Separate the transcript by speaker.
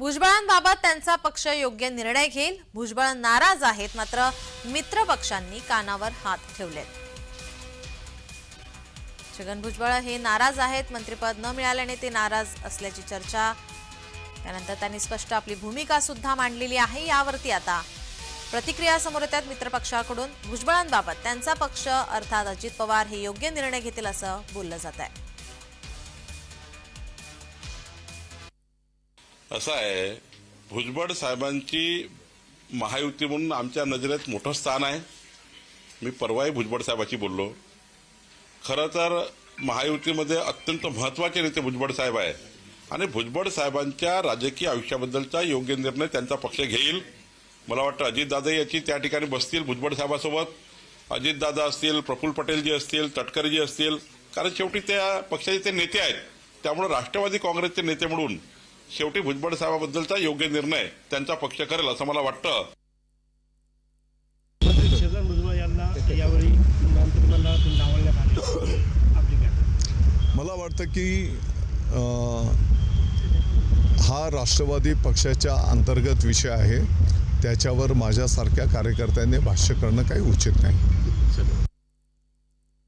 Speaker 1: भुजबळांबाबत त्यांचा पक्ष योग्य निर्णय घेईल. भुजबळ नाराज आहेत मात्र मित्र पक्षांनी कानावर हात ठेवलेत. छगन भुजबळ हे नाराज आहेत मंत्रिपद न मिळाल्याने ते नाराज असल्याची चर्चा. त्यानंतर त्यांनी स्पष्ट आपली भूमिका सुद्धा मांडलेली आहे. यावरती आता प्रतिक्रिया समोर येतात मित्रपक्षाकडून. भुजबळांबाबत त्यांचा पक्ष अर्थात अजित पवार हे योग्य निर्णय घेतील असं बोललं जात आहे
Speaker 2: असं आहे भुजबळ साहेबांची महायुती म्हणून आमच्या नजरेत मोठं स्थान आहे. मी परवाही भुजबळ साहेबाची बोललो. खरं तर महायुतीमध्ये अत्यंत महत्त्वाचे नेते भुजबळ साहेब आहे आणि भुजबळ साहेबांच्या राजकीय आयुष्याबद्दलचा योग्य निर्णय त्यांचा पक्ष घेईल. मला वाटतं अजितदादा याची त्या ठिकाणी बसतील भुजबळ साहेबासोबत. अजितदादा असतील प्रफुल्ल पटेल जी असतील तटकरे जी असतील. कारण शेवटी त्या पक्षाचे ते नेते आहेत. त्यामुळे राष्ट्रवादी काँग्रेसचे नेते म्हणून शेवटी भुजबळ साहेबाबद्दलचा योग्य निर्णय त्यांचा पक्ष करेल असं मला वाटतं.
Speaker 3: मंत्री छगन भुजबळ यांना यावेळी मंत्रिमंडळातून डावलण्यात आले. आपली काय?
Speaker 4: मला वाटतं की हा राष्ट्रवादी पक्षाच्या अंतर्गत विषय आहे. त्याच्यावर माझ्यासारख्या कार्यकर्त्यांनी भाष्य करणं काही उचित नाही.